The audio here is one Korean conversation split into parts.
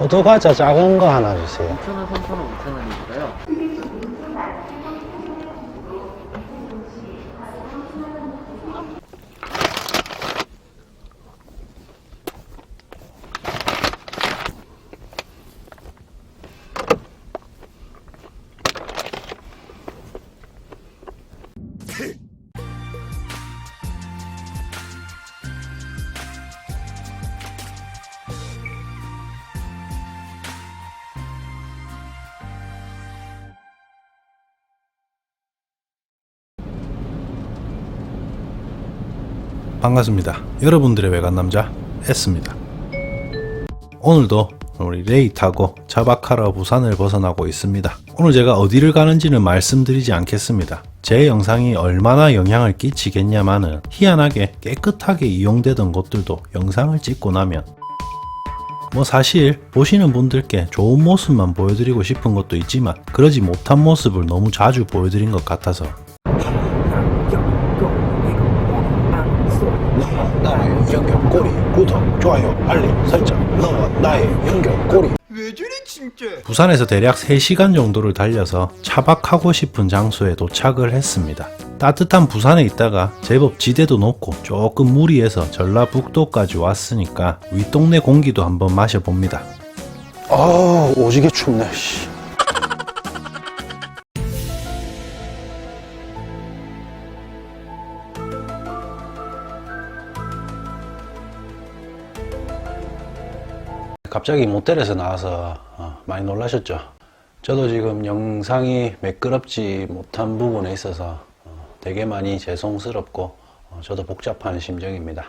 포도 과자 작은 거 하나 주세요. 2,000원, 3,000원, 5,000원이니까요. 반갑습니다. 여러분들의 외간 남자 S입니다. 오늘도 우리 레이 타고 자바카라 부산을 벗어나고 있습니다. 오늘 제가 어디를 가는지는 말씀드리지 않겠습니다. 제 영상이 얼마나 영향을 끼치겠냐마는 희한하게 깨끗하게 이용되던 곳들도 영상을 찍고 나면 뭐 사실 보시는 분들께 좋은 모습만 보여드리고 싶은 것도 있지만 그러지 못한 모습을 너무 자주 보여드린 것 같아서 나의 연결고리 구독 좋아요 알림 설정 너와 나의 연결고리 부산에서 대략 3시간 정도를 달려서 차박하고 싶은 장소에 도착을 했습니다. 따뜻한 부산에 있다가 제법 지대도 높고 조금 무리해서 전라북도까지 왔으니까 윗동네 공기도 한번 마셔봅니다. 아 오지게 춥네 씨. 갑자기 모텔에서 나와서 어, 많이 놀라셨죠? 저도 지금 영상이 매끄럽지 못한 부분에 있어서 어, 되게 많이 죄송스럽고 어, 저도 복잡한 심정입니다.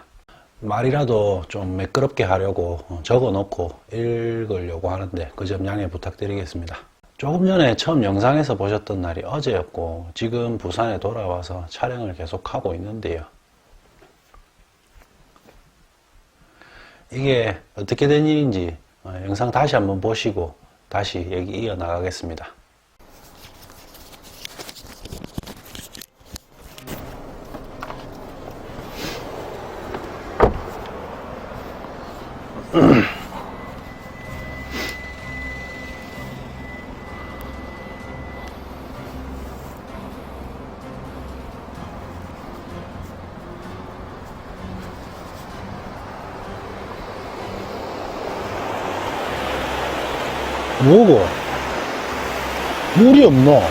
말이라도 좀 매끄럽게 하려고 어, 적어 놓고 읽으려고 하는데 그 점 양해 부탁드리겠습니다. 조금 전에 처음 영상에서 보셨던 날이 어제였고 지금 부산에 돌아와서 촬영을 계속하고 있는데요. 이게 어떻게 된 일인지 어, 영상 다시 한번 보시고 다시 얘기 이어나가겠습니다. 뭐고? 물이 없노?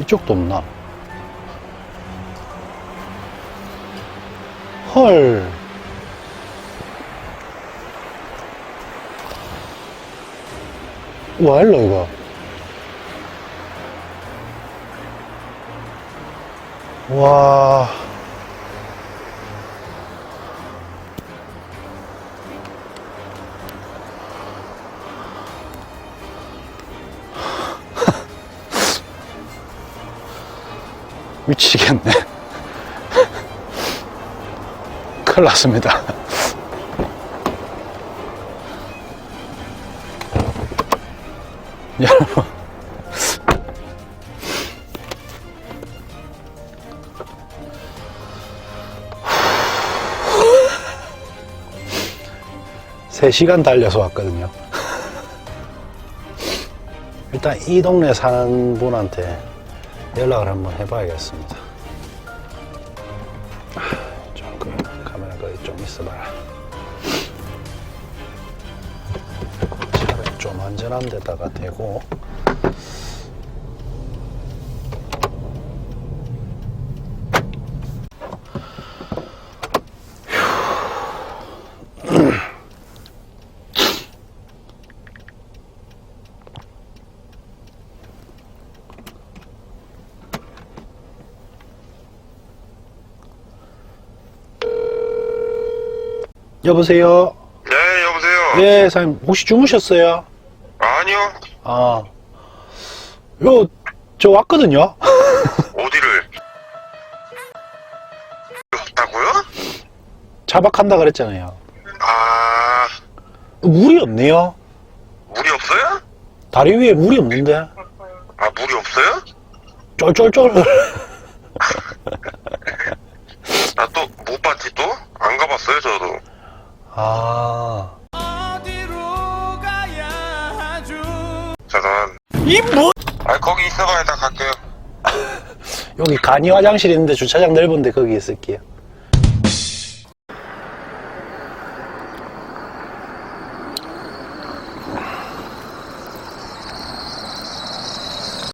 이쪽도 없나? 헐. 와, 일로 이거. 와. 미치겠네. 큰일 났습니다. 여러분. 세시간 달려서 왔거든요. 일단 이 동네 사는 분한테 연락을 한번 해봐야겠습니다. 아, 조금 카메라 거기 좀 있어봐라. 차를 좀 안전한 데다가 대고 여보세요. 네, 여보세요. 네, 사장님 혹시 주무셨어요? 아니요. 아, 요, 저 왔거든요? 어디를? 없다고요? 자박한다 그랬잖아요. 아, 물이 없네요. 물이 없어요? 다리 위에 물이 없는데? 아, 물이 없어요? 쫄쫄쫄. 나 또 못 봤지 또? 안 가봤어요, 저도. 아, 저는 이 뭐? 아 거기 있어봐야 나 갈게요. 여기 간이 화장실 있는데 주차장 넓은데 거기 있을게요.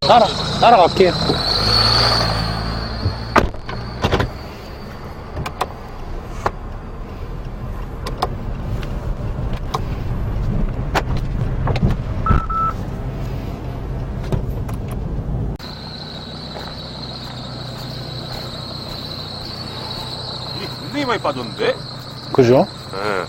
따라, 따라갈게요. 물이 굉장히 많이 빠졌는데? 그죠? 네.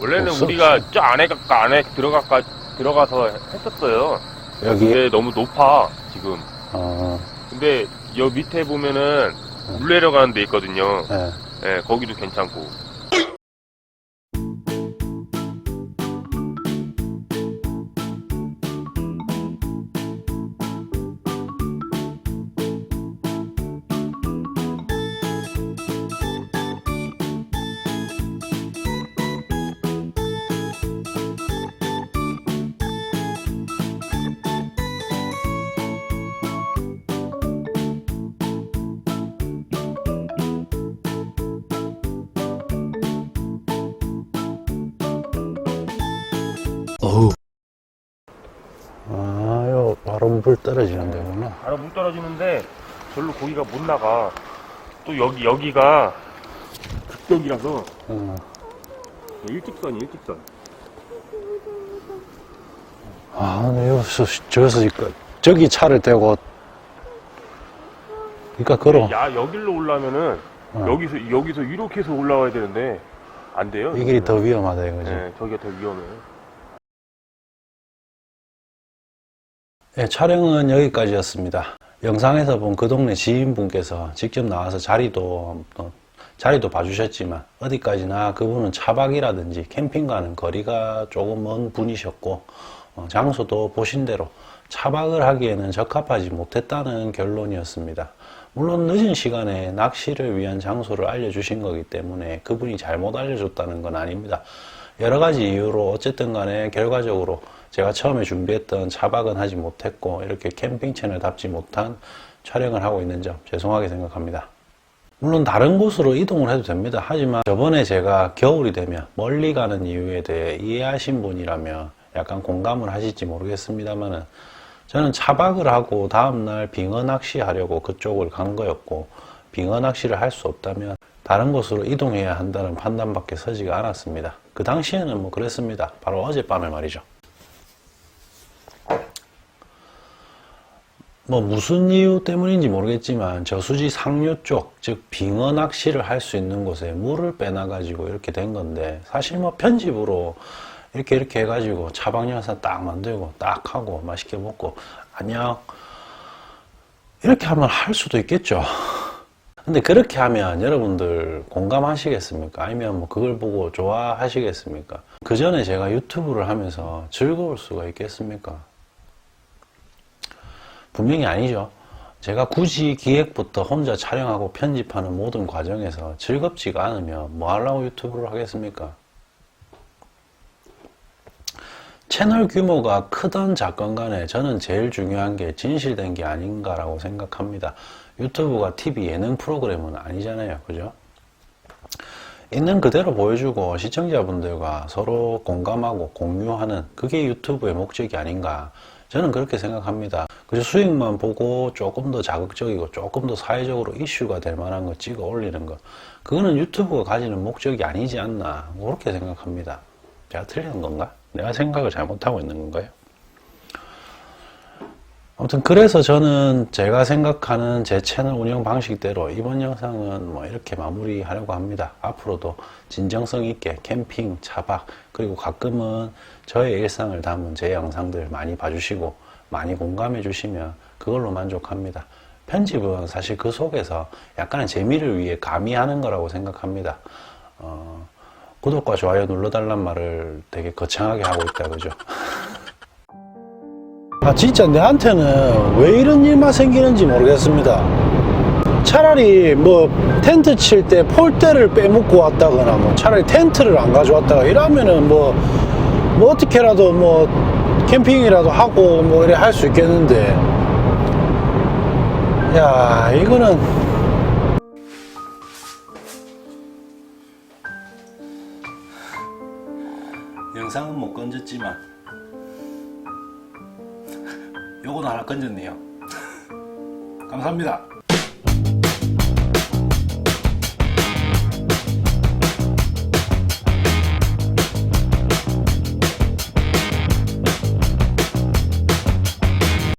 원래는 없어, 우리가 저 안에 가 안에 들어가까 들어가서 했었어요. 여기, 근데 너무 높아 지금. 어, 근데 여 밑에 보면은 물 내려가는 데 있거든요. 예. 예, 거기도 괜찮고. 바로 물 떨어지는 데구나. 바로 물 떨어지는데 절로 고기가 못 나가. 또 여기 여기가 극적이라서 어. 일직선이 일직선. 아, 네, 여기서, 저기서, 그- 저기 차를 대고, 그니까, 걸어. 야 여기로 올라면은 어. 여기서 여기서 이렇게 해서 올라와야 되는데 안 돼요. 이 길이 더 위험하다, 이거지. 네, 저기가 더 위험해요. 예, 촬영은 여기까지였습니다. 영상에서 본 그 동네 지인분께서 직접 나와서 자리도 어, 자리도 봐주셨지만 어디까지나 그분은 차박이라든지 캠핑 가는 거리가 조금 먼 분이셨고 어, 장소도 보신 대로 차박을 하기에는 적합하지 못했다는 결론이었습니다. 물론 늦은 시간에 낚시를 위한 장소를 알려주신 거기 때문에 그분이 잘못 알려줬다는 건 아닙니다. 여러 가지 이유로 어쨌든 간에 결과적으로 제가 처음에 준비했던 차박은 하지 못했고 이렇게 캠핑 채널답지 못한 촬영을 하고 있는 점 죄송하게 생각합니다. 물론 다른 곳으로 이동을 해도 됩니다. 하지만 저번에 제가 겨울이 되면 멀리 가는 이유에 대해 이해하신 분이라면 약간 공감을 하실지 모르겠습니다만은 저는 차박을 하고 다음날 빙어 낚시 하려고 그쪽을 간 거였고 빙어 낚시를 할 수 없다면 다른 곳으로 이동해야 한다는 판단밖에 서지가 않았습니다. 그 당시에는 뭐 그랬습니다. 바로 어젯밤에 말이죠. 뭐 무슨 이유 때문인지 모르겠지만 저수지 상류 쪽, 즉 빙어 낚시를 할 수 있는 곳에 물을 빼놔가지고 이렇게 된 건데 사실 뭐 편집으로 이렇게 이렇게 해가지고 영상 딱 만들고 딱 하고 맛있게 먹고 안녕 이렇게 하면 할 수도 있겠죠. 근데 그렇게 하면 여러분들 공감하시겠습니까? 아니면 뭐 그걸 보고 좋아하시겠습니까? 그 전에 제가 유튜브를 하면서 즐거울 수가 있겠습니까? 분명히 아니죠. 제가 굳이 기획부터 혼자 촬영하고 편집하는 모든 과정에서 즐겁지가 않으면 뭐 하려고 유튜브를 하겠습니까? 채널 규모가 크던 작건 간에 저는 제일 중요한 게 진실된 게 아닌가라고 생각합니다. 유튜브가 TV 예능 프로그램은 아니잖아요. 그죠? 있는 그대로 보여주고 시청자분들과 서로 공감하고 공유하는 그게 유튜브의 목적이 아닌가. 저는 그렇게 생각합니다. 그래서 수익만 보고 조금 더 자극적이고 조금 더 사회적으로 이슈가 될 만한 거 찍어 올리는 것. 그거는 유튜브가 가지는 목적이 아니지 않나. 그렇게 생각합니다. 제가 틀린 건가? 내가 생각을 잘못하고 있는 건가요? 아무튼 그래서 저는 제가 생각하는 제 채널 운영 방식대로 이번 영상은 뭐 이렇게 마무리하려고 합니다. 앞으로도 진정성 있게 캠핑, 차박 그리고 가끔은 저의 일상을 담은 제 영상들 많이 봐주시고 많이 공감해 주시면 그걸로 만족합니다. 편집은 사실 그 속에서 약간의 재미를 위해 가미하는 거라고 생각합니다. 어, 구독과 좋아요 눌러달란 말을 되게 거창하게 하고 있다 그죠? 아 진짜 내한테는 왜 이런 일만 생기는지 모르겠습니다. 차라리 뭐 텐트 칠 때 폴대를 빼먹고 왔다거나 뭐 차라리 텐트를 안 가져왔다가 이러면은 뭐, 뭐 어떻게라도 뭐 캠핑이라도 하고 뭐 이래 할 수 있겠는데 야 이거는 영상은 못 건졌지만 요건 하나 건졌네요. 감사합니다